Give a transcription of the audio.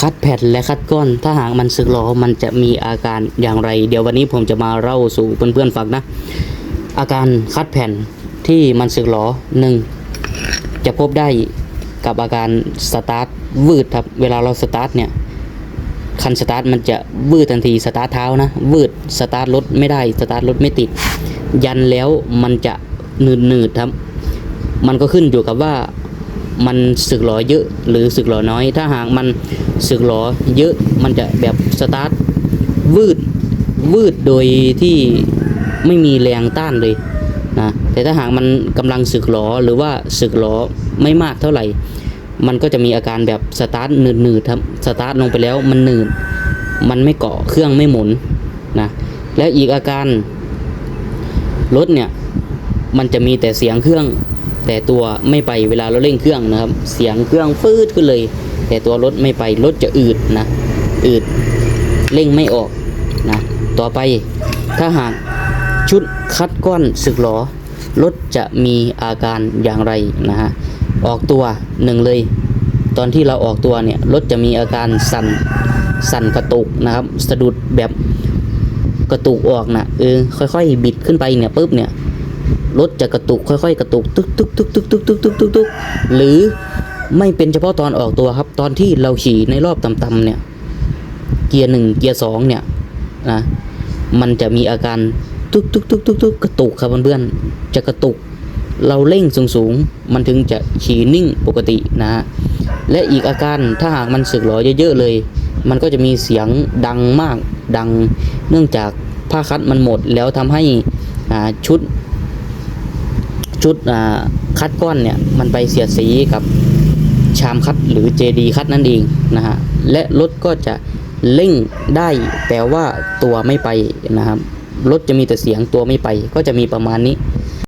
คัดแผ่นและคัดก้อน ถ้าหากมันสึกหรอมันจะมีอาการอย่างไร เดี๋ยววันนี้ผมจะมาเล่าสู่เพื่อนๆฟังนะ อาการคัดแผ่นที่มันสึกหรอหนึ่งจะพบได้กับอาการสตาร์ทวืดครับ เวลาเราสตาร์ทเนี่ยคันสตาร์ทมันจะวืดทันทีสตาร์ทเท้านะวืดสตาร์ทรถไม่ได้สตาร์ทรถไม่ติด ยันแล้วมันจะหนืดหนืดๆครับ มันก็ขึ้นอยู่กับว่า มันสึกหรอเยอะหรือสึกหรอน้อย ถ้าหากมันสึกหรอเยอะมันจะแบบสตาร์ทวืดวืดโดยที่ไม่มีแรงต้านเลยนะแต่ถ้าหากมันกำลังสึกหรอหรือว่าสึกหรอไม่มากเท่าไหร่ มันก็จะมีอาการแบบสตาร์ทหนืดๆครับสตาร์ทลงไปแล้วมันหนืดมันไม่เกาะเครื่องไม่หมุนนะแล้วอีกอาการรถเนี่ยมันจะมีแต่เสียงเครื่อง แต่ตัวไม่ไปเวลาเราเร่งเครื่องนะครับ เสียงเครื่องฟืดขึ้นเลย แต่ตัวรถไม่ไปรถจะอืดนะอืดเร่งไม่ออกนะต่อไปถ้าหากชุดคัดก้อนสึกหรอรถจะมีอาการอย่างไรนะฮะออกตัวหนึ่งเลย ตอนที่เราออกตัวเนี่ยรถจะมีอาการสั่นสั่นกระตุกนะครับ สะดุดแบบกระตุกออกนะเออค่อยๆ บิดขึ้นไปเนี่ยปุ๊บเนี่ย รถจะกระตุกค่อยๆ กระตุกตึกตึกตึกตึกตึกตึกตึกตึกตึกหรือไม่เป็นเฉพาะตอนออกตัวครับ ตอนที่เราขี่ในรอบต่ำๆเนี่ย เกียร์หนึ่งเกียร์สองเนี่ยนะมันจะมีอาการตึกตึกตึกตึกตึกกระตุกครับเพื่อนๆจะกระตุกเราเร่งสูงๆ มันถึงจะขี่นิ่งปกตินะฮะ และอีกอาการถ้าหากมันสึกหรอเยอะๆเลย มันก็จะมีเสียงดังมากดัง เนื่องจากผ้าคัดมันหมดแล้วทำให้ชุด ชุดคัดก้อนเนี่ยมันไปเสียดสีกับชามคัดหรือเจดีคัดนั่นเองนะฮะและรถก็จะเร่งได้แต่ว่าตัวไม่ไปนะครับรถจะมีแต่เสียงตัวไม่ไปก็จะมีประมาณนี้